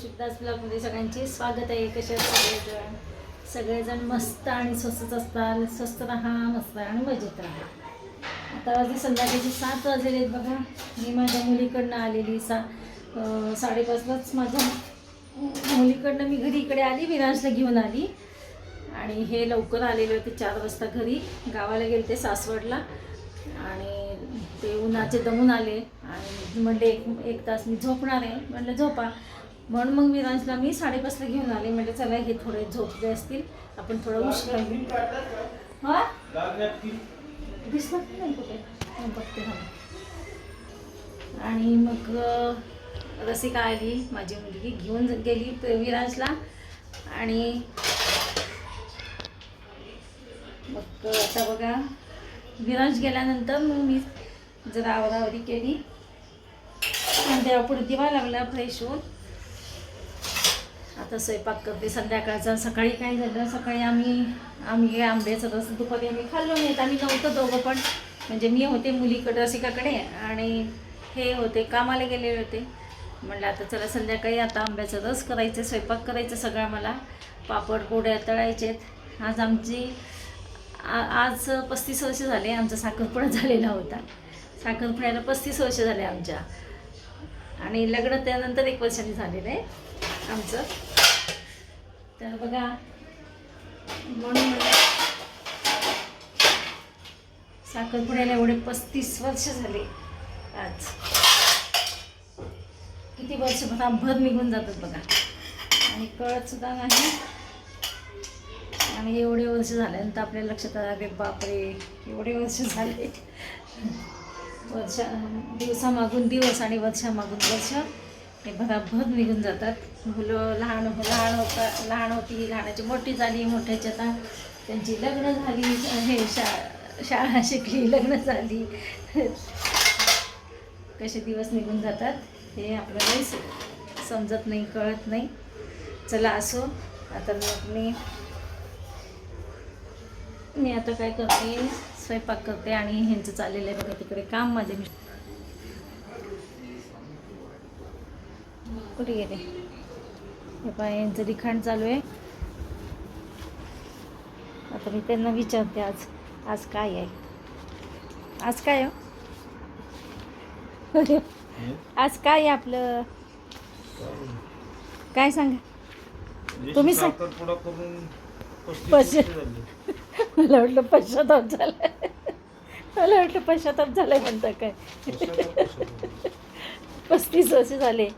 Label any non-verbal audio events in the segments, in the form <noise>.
शिवदास ब्लॉगमध्ये सगळ्यांचे स्वागत आहे. कसे सगळेजण? सगळेजण मस्त आणि स्वस्तच असतात. स्वस्त राहा मस्त आणि मजेत राहा. आता वाजले संध्याकाळचे सात वाजलेले आहेत बघा. मी माझ्या मुलीकडनं आलेली सा साडेपाचलाच माझ्या मुलीकडनं मी घरी इकडे आली विराजला घेऊन आली. आणि हे लवकर आलेले होते चार वाजता घरी. गावाला गेले ते सासवडला. आणि ते उन्हाचे दमून आले. आणि म्हणले एक एक तास मी झोपणार आहे. म्हणलं झोपा. म्हणून मग विरांशला मी साडेपाचला घेऊन आले. म्हणजे चला हे थोडे झोपले असतील. आपण थोडं उशीर हा? दिसत नाही कुठे? हा, बघते. आणि मग रसिका आली. माझी मुलगी घेऊन गेली विराजला. आणि मग आता बघा विराज गेल्यानंतर मग मी जरा आवरावरी केली. आणि देवापुढे दिवा लागला फ्रेश होऊन. आता स्वयंपाक करते. संध्याकाळचा सकाळी काय झालं? सकाळी आम्ही आम्ही आंब्याचं रस दुपारी आम्ही खाल्लो नाहीत आम्ही नव्हतं दोघं पण. म्हणजे मी होते मुलीकडे रसिकाकडे आणि हे होते कामाला गेलेले होते. म्हणलं आता चला संध्याकाळी आता आंब्याचा रस करायचं स्वयंपाक करायचं सगळं मला. पापड पोड्या तळायचेत. आज आमची आ- आज पस्तीस वर्ष झाले आमचा साखरपुडा झालेला होता. साखरपुड्याला पस्तीस वर्ष झाले आमच्या. आणि लग्न त्यानंतर एक वर्षाने झालेलं आहे आमचं. बघा. म्हणून साखरपुड्याला एवढे पस्तीस वर्ष झाले. आज किती वर्ष भर निघून जातात बघा. आणि कळत सुद्धा नाही. आणि एवढे वर्ष झाल्यानंतर आपल्या लक्षात आलं अरे बापरे एवढे वर्ष झाले. वर्षा दिवसामागून दिवस आणि वर्षामागून वर्ष हे भराभर निघून जातात. मुलं लहान हो- लहान होता लहान होती लहानाची मोठी झाली मोठ्याची आता त्यांची लग्न झाली हे शा शाळा शिकली लग्न झाली. कसे दिवस निघून जातात हे आपल्यालाही समजत नाही कळत नाही. चला असो आता मग मी मी आता काय करते? स्वयंपाक करते आणि ह्यांचं चाललेलं आहे बघा तिकडे काम माझे. कुठे गेले? हे पाय यांचं लिखाण चालू आहे. आता मी त्यांना विचारते आज आज काय आहे? आज काय हो? आज काय आहे आपलं? काय सांगा? तुम्ही सांग. मला वाटलं पश्चाताप झालाय. मला वाटलं पश्चाताप झालाय म्हणता काय? पस्तीस वर्ष झाले.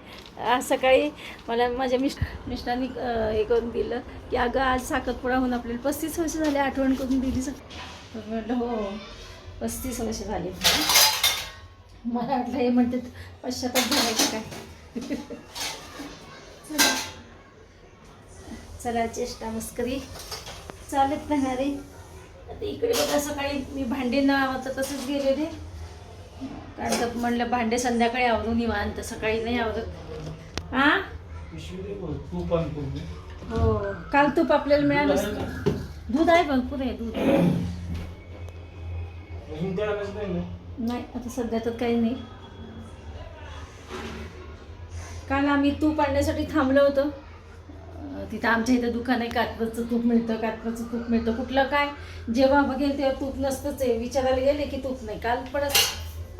आज सकाळी मला माझ्या मिस्ट मिस्टरांनी हे करून दिलं की अगं आज साखरपुडा होऊन आपल्याला पस्तीस वर्ष झाले आठवण करून दिली म्हटलं हो पस्तीस वर्ष झाले. मला वाटलं हे म्हणते पश्चाताप झालं का काय? चला. चला चेष्टा मस्करी. चालत राहणार. रे आता इकडे बघा सकाळी मी भांडे न आवडता तसंच गेलेले. कारण तर म्हणलं भांडे संध्याकाळी आवरून निवांत सकाळी नाही आवरत. हा तूप हो काल तूप आपल्याला मिळालं दूध आहे भरपूर आहे दूध. नाही आता सध्या तर काही नाही. काल आम्ही तूप आणण्यासाठी थांबलो होतो. तिथं आमच्या इथं दुकान आहे कातवरचं तूप मिळतं कातरचं तूप मिळतं. कुठलं काय? जेव्हा बघेल तेव्हा तूप नसतंच आहे. विचारायला गेले की तूप नाही. काल पण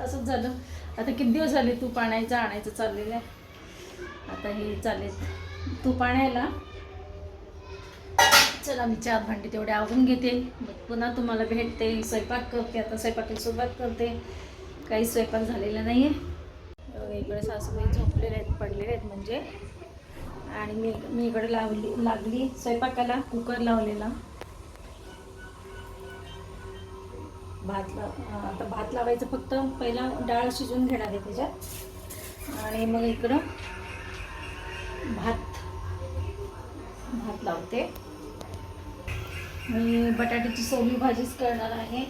असंच झालं. आता किती दिवस झाले तूप आणायचं आणायचं चाललेलं आहे? आता हे चालेल. तूप आणायला. चला मी चार भांडी तेवढे आवरून घेते. मग पुन्हा तुम्हाला भेटते. स्वयंपाक करते. आता स्वयंपाकाला सुरुवात करते. काही स्वयंपाक झालेला नाही आहे इकडे सासूबाई झोपलेले आहेत पडलेले आहेत म्हणजे. आणि मी मी इकडे लावली लागली स्वयंपाकाला कुकर लावलेला. भात ला आता भात लावायचं फक्त पहिला डाळ शिजवून घेणार आहे त्याच्यात. आणि मग इकडं भात भात लावते. मी बटाट्याची सोली भाजीच करणार आहे.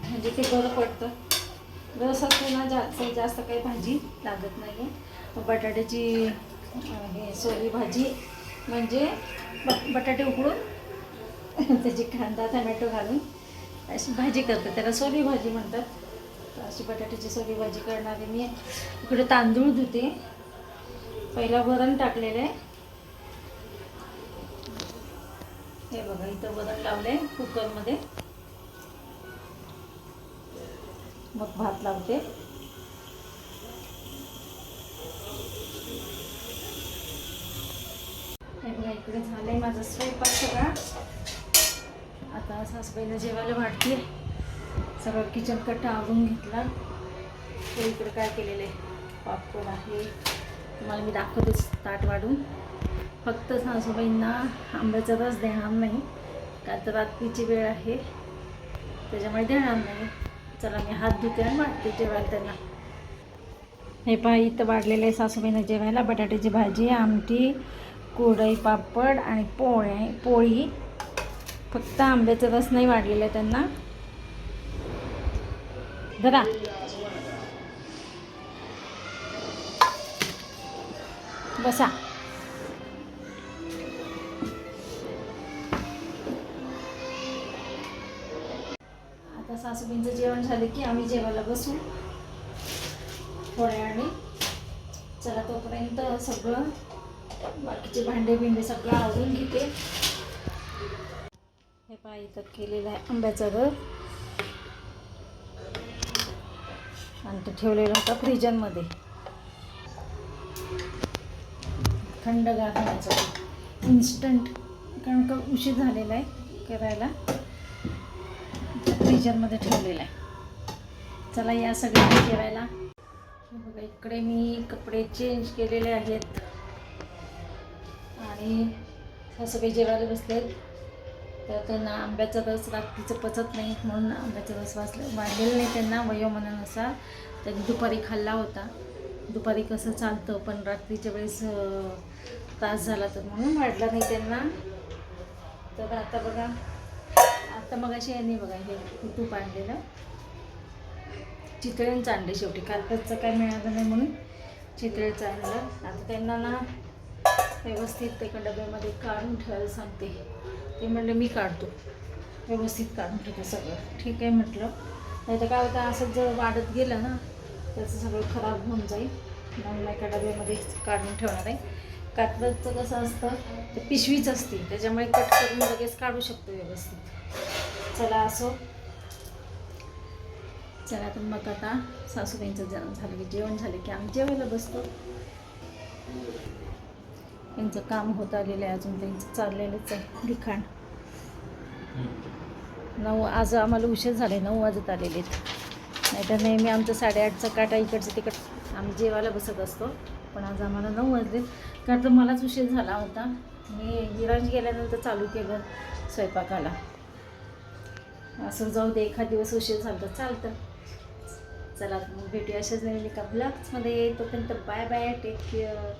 म्हणजे ते बरं पडतं. रस असतो ना जास्त जास्त काही भाजी लागत नाही आहे बटाट्याची हे सोली भाजी म्हणजे ब बटाटे उकळून <laughs> त्याची कांदा टमॅटो घालून अशी भाजी करते त्याला सोली भाजी म्हणतात. अशी बटाट्याची सोली भाजी करणार आहे मी. इकडे तांदूळ धुते. पहिला वरण टाकलेलं आहे. हे बघा इथं वरण लावलंय कुकरमध्ये. मग भात लावते. हे बघा इकडे झालंय माझा स्वयंपाक सगळा. आता सासबाईला जेवायला वाटते सगळं किचन कट्टा आवरून घेतला. ते इकडं काय केलेलं आहे पापकोड आहे. तुम्हाला मी दाखवतेच ताट वाढून. फक्त सासूबाईंना आंब्याचा रस देणार नाही. का तर रात्रीची वेळ आहे. त्याच्यामुळे देणार नाही. चला मी हात धुते आणि वाटते जेवायला त्यांना. हे पहा इथं वाढलेलं आहे सासूबाईनं जेवायला. बटाट्याची भाजी आमटी कोरडई पापड आणि पोळ्या पोळी. फक्त आंब्याचा रस नाही वाढलेला आहे त्यांना. धरा. बसा. आता सासूबींचं जेवण झालं की आम्ही जेवायला बसू. थोड्या वेळाने चला तोपर्यंत सगळं बाकीचे भांडे बिंडे सगळं आवरून घेते. पहा इथं केलेलं आहे आंब्याचा रस आणि तो ठेवलेला होता फ्रीजनमध्ये थंड होण्यासाठी इन्स्टंट कारण का उशीर झालेला आहे करायला. फ्रीजरमध्ये ठेवलेला आहे. चला या सगळ्यांनी जेवायला. बघा इकडे मी कपडे चेंज केलेले आहेत. आणि सासूबाई जेवायला बसले आहेत तर त्यांना आंब्याचा रस रात्रीचं पचत नाही म्हणून आंब्याचा रस वाचलं वाढलेलं नाही त्यांना वयोमानानुसार. त्यांनी दुपारी खाल्ला होता. दुपारी कसं चालतं पण रात्रीच्या वेळेस त्रास झाला तर म्हणून वाढला नाही त्यांना. तर आता बघा आता मग अशी यांनी बघा हे तूप आणलेलं. चितळ्यांचं आणले शेवटी. कार्पेटचं काय मिळालं नाही म्हणून चितळेचं आणलं. आता त्यांना ना व्यवस्थित एका डब्यामध्ये काढून ठेवायला सांगते. ते म्हटलं मी काढतो. व्यवस्थित काढून ठेवतो सगळं. ठीक आहे म्हटलं. नाही तर काय होतं असं जर वाढत गेलं ना त्याचं सगळं खराब होऊन जाईल. म्हणून एका डब्यामध्ये काढून ठेवणार आहे. कात्रचं कसं असतं ते पिशवीच असते. त्याच्यामुळे कट करून लगेच काढू शकतो व्यवस्थित. चला असो. चला तर मग आता सासूबाईंचं जेवण झालं की जेवण झालं की आम्ही जेवायला बसतो. त्यांचं काम होत आलेलं आहे अजून त्यांचं चाललेलंच आहे लिखाण. नऊ आज आम्हाला उशीर झाले नऊ वाजत आलेले आहेत. नाहीतर नेहमी आमचं साडेआठचा काटा इकडचं तिकड आम्ही जेवायला बसत असतो पण आज आम्हाला नऊ वाजले कारण तर मलाच उशीर झाला होता. मी विरांज गेल्यानंतर चालू केलं स्वयंपाकाला. असं जाऊ दे एखाद दिवस उशीर झाला तर चालतं. चला मग भेटूया अशाच नवीन एका ब्लॉग्समध्ये तोपर्यंत बाय बाय टेक केअर